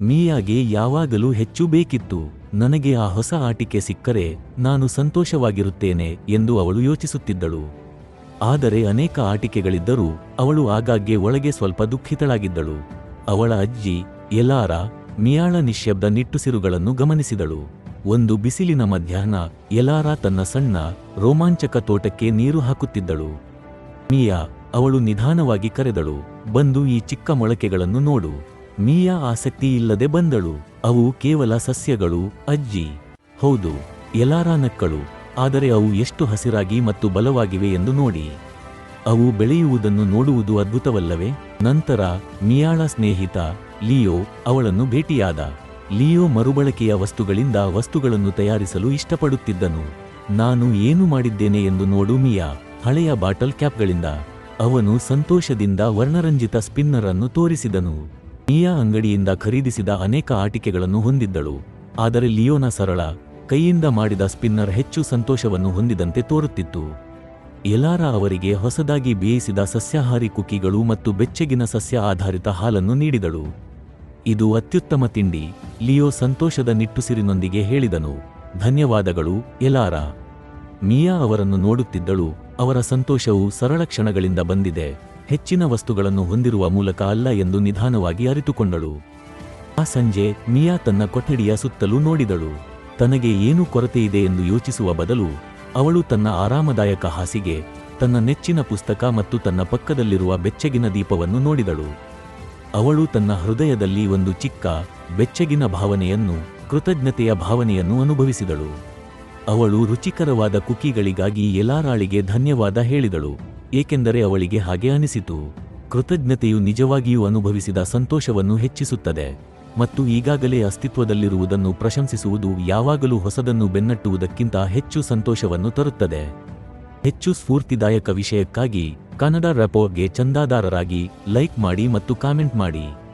ಮೀಯಾಗೆ ಯಾವಾಗಲೂ ಹೆಚ್ಚು ಬೇಕಿತ್ತು. ನನಗೆ ಆ ಹೊಸ ಆಟಿಕೆ ಸಿಕ್ಕರೆ ನಾನು ಸಂತೋಷವಾಗಿರುತ್ತೇನೆ ಎಂದು ಅವಳು ಯೋಚಿಸುತ್ತಿದ್ದಳು. ಆದರೆ ಅನೇಕ ಆಟಿಕೆಗಳಿದ್ದರೂ ಅವಳು ಆಗಾಗ್ಗೆ ಒಳಗೆ ಸ್ವಲ್ಪ ದುಃಖಿತಳಾಗಿದ್ದಳು. ಅವಳ ಅಜ್ಜಿ ಎಲಾರ ಮಿಯಾಳ ನಿಶ್ಯಬ್ದ ನಿಟ್ಟುಸಿರುಗಳನ್ನು ಗಮನಿಸಿದಳು. ಒಂದು ಬಿಸಿಲಿನ ಮಧ್ಯಾಹ್ನ ಎಲಾರ ತನ್ನ ಸಣ್ಣ, ರೋಮಾಂಚಕ ತೋಟಕ್ಕೆ ನೀರು ಹಾಕುತ್ತಿದ್ದಳು. ಮಿಯಾ ಅವಳು ನಿಧಾನವಾಗಿ ಕರೆದಳು, ಬಂದು ಈ ಚಿಕ್ಕ ಮೊಳಕೆಗಳನ್ನು ನೋಡು. ಮೀಯಾ ಆಸಕ್ತಿ ಇಲ್ಲದೆ ಬಂದಳು. ಅವು ಕೇವಲ ಸಸ್ಯಗಳು, ಅಜ್ಜಿ. ಹೌದು ಎಲಾರ ನಕ್ಕಳು. ಆದರೆ ಅವು ಎಷ್ಟು ಹಸಿರಾಗಿ ಮತ್ತು ಬಲವಾಗಿವೆ ಎಂದು ನೋಡಿ. ಅವು ಬೆಳೆಯುವುದನ್ನು ನೋಡುವುದು ಅದ್ಭುತವಲ್ಲವೇ? ನಂತರ ಮಿಯಾಳ ಸ್ನೇಹಿತ ಲಿಯೋ ಅವಳನ್ನು ಭೇಟಿಯಾದ. ಲಿಯೋ ಮರುಬಳಕೆಯ ವಸ್ತುಗಳಿಂದ ವಸ್ತುಗಳನ್ನು ತಯಾರಿಸಲು ಇಷ್ಟಪಡುತ್ತಿದ್ದನು. ನಾನು ಏನು ಮಾಡಿದ್ದೇನೆ ಎಂದು ನೋಡು ಮಿಯಾ. ಹಳೆಯ ಬಾಟಲ್ ಕ್ಯಾಪ್ಗಳಿಂದ. ಅವನು ಸಂತೋಷದಿಂದ ವರ್ಣರಂಜಿತ ಸ್ಪಿನ್ನರ್ ಅನ್ನು ತೋರಿಸಿದನು. ಮಿಯಾ ಅಂಗಡಿಯಿಂದ ಖರೀದಿಸಿದ ಅನೇಕ ಆಟಿಕೆಗಳನ್ನು ಹೊಂದಿದ್ದಳು. ಆದರೆ ಲಿಯೋನ ಸರಳ, ಕೈಯಿಂದ ಮಾಡಿದ ಸ್ಪಿನ್ನರ್ ಹೆಚ್ಚು ಸಂತೋಷವನ್ನು ಹೊಂದಿದಂತೆ ತೋರುತ್ತಿತ್ತು. ಎಲಾರ ಅವರಿಗೆ ಹೊಸದಾಗಿ ಬೇಯಿಸಿದ ಸಸ್ಯಾಹಾರಿ ಕುಕ್ಕಿಗಳು ಮತ್ತು ಬೆಚ್ಚಗಿನ ಸಸ್ಯ ಆಧಾರಿತ ಹಾಲನ್ನು ನೀಡಿದಳು. ಇದು ಅತ್ಯುತ್ತಮ ತಿಂಡಿ, ಲಿಯೋ ಸಂತೋಷದ ನಿಟ್ಟುಸಿರಿನೊಂದಿಗೆ ಹೇಳಿದನು. ಧನ್ಯವಾದಗಳು, ಎಲಾರ. ಮಿಯಾ ಅವರನ್ನು ನೋಡುತ್ತಿದ್ದಳು, ಅವರ ಸಂತೋಷವು ಸರಳ ಕ್ಷಣಗಳಿಂದ ಬಂದಿದೆ. ಹೆಚ್ಚಿನ ವಸ್ತುಗಳನ್ನು ಹೊಂದಿರುವ ಮೂಲಕ ಅಲ್ಲ ಎಂದು ನಿಧಾನವಾಗಿ ಅರಿತುಕೊಂಡಳು. ಆ ಸಂಜೆ, ಮಿಯಾ ತನ್ನ ಕೊಠಡಿಯ ಸುತ್ತಲೂ ನೋಡಿದಳು. ತನಗೆ ಏನು ಕೊರತೆಯಿದೆ ಎಂದು ಯೋಚಿಸುವ ಬದಲು, ಅವಳು ತನ್ನ ಆರಾಮದಾಯಕ ಹಾಸಿಗೆ, ತನ್ನ ನೆಚ್ಚಿನ ಪುಸ್ತಕ ಮತ್ತು ತನ್ನ ಪಕ್ಕದಲ್ಲಿರುವ ಬೆಚ್ಚಗಿನ ದೀಪವನ್ನು ನೋಡಿದಳು. ಅವಳು ತನ್ನ ಹೃದಯದಲ್ಲಿ ಒಂದು ಚಿಕ್ಕ, ಬೆಚ್ಚಗಿನ ಭಾವನೆಯನ್ನು, ಕೃತಜ್ಞತೆಯ ಭಾವನೆಯನ್ನು ಅನುಭವಿಸಿದಳು. ಅವಳು ರುಚಿಕರವಾದ ಕುಕಿಗಳಿಗಾಗಿ ಎಲಾರಾಳಿಗೆ ಧನ್ಯವಾದ ಹೇಳಿದಳು. ಏಕೆಂದರೆ ಅವಳಿಗೆ ಹಾಗೆ ಅನಿಸಿತು. ಕೃತಜ್ಞತೆಯು ನಿಜವಾಗಿಯೂ ಅನುಭವಿಸಿದ ಸಂತೋಷವನ್ನು ಹೆಚ್ಚಿಸುತ್ತದೆ. ಮತ್ತು ಈಗಾಗಲೇ ಅಸ್ತಿತ್ವದಲ್ಲಿರುವುದನ್ನು ಪ್ರಶಂಸಿಸುವುದು ಯಾವಾಗಲೂ ಹೊಸದನ್ನು ಬೆನ್ನಟ್ಟುವುದಕ್ಕಿಂತ ಹೆಚ್ಚು ಸಂತೋಷವನ್ನು ತರುತ್ತದೆ. ಹೆಚ್ಚು ಸ್ಫೂರ್ತಿದಾಯಕ ವಿಷಯಕ್ಕಾಗಿ ಕನ್ನಡ ರೆಪೋಗೆ ಚಂದಾದಾರರಾಗಿ ಲೈಕ್ ಮಾಡಿ ಮತ್ತು ಕಾಮೆಂಟ್ ಮಾಡಿ.